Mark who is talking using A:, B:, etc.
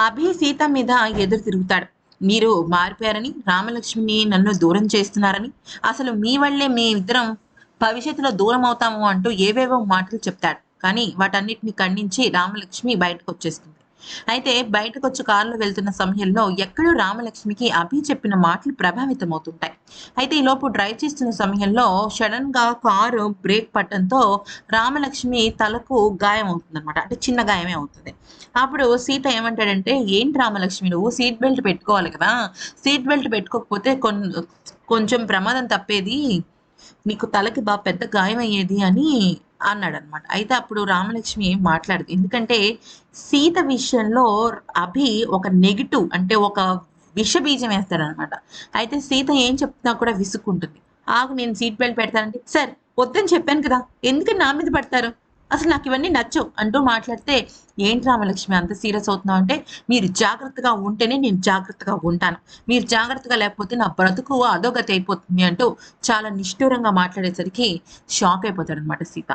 A: అభి సీత మీద ఎదురు తిరుగుతాడు. మీరు మారిపోయారని రామలక్ష్మిని నన్ను దూరం చేస్తున్నారని అసలు మీ వల్లే మీ ఇద్దరం భవిష్యత్తులో దూరం అవుతాము అంటూ ఏవేవో మాటలు చెప్తాడు. కానీ వాటన్నిటిని ఖండించి రామలక్ష్మి బయటకు వచ్చేస్తుంది. అయితే బయటకు వచ్చి కారులో వెళ్తున్న సమయంలో ఎక్కడో రామలక్ష్మికి అభి చెప్పిన మాటలు ప్రభావితం అవుతుంటాయి అయితే ఈ లోపు డ్రైవ్ చేస్తున్న సమయంలో సడన్గా కారు బ్రేక్ పట్టడంతో రామలక్ష్మి తలకు గాయం అవుతుంది అనమాట అంటే చిన్న గాయమే అవుతుంది. అప్పుడు సీత ఏమంటాడంటే ఏంటి రామలక్ష్మి నువ్వు? సీట్ బెల్ట్ పెట్టుకోవాలి కదా. సీట్ బెల్ట్ పెట్టుకోకపోతే కొన్ కొంచెం ప్రమాదం తప్పేది. నీకు తలకి బాగా పెద్ద గాయం అయ్యేది అని అన్నాడు అనమాట అయితే అప్పుడు రామలక్ష్మి మాట్లాడదు. ఎందుకంటే సీత విషయంలో అభి ఒక నెగిటివ్ అంటే ఒక విష బీజం వేస్తాడనమాట. అయితే సీత ఏం చెప్తున్నా కూడా విసుక్కుంటుంది. ఆకు నేను సీట్ బెల్ట్ పెడతానంటే సార్ వద్దని చెప్పాను కదా! ఎందుకని నా మీద పడతారు? అసలు నాకు ఇవన్నీ నచ్చవు అంటూ మాట్లాడితే ఏంటి రామలక్ష్మి అంత సీరియస్ అవుతున్నావు అంటే మీరు జాగ్రత్తగా ఉంటేనే నేను జాగ్రత్తగా ఉంటాను. మీరు జాగ్రత్తగా లేకపోతే నా బ్రతుకు అధోగతి అయిపోతుంది అంటూ చాలా నిష్ఠూరంగా మాట్లాడేసరికి షాక్ అయిపోతాడు అనమాట సీత.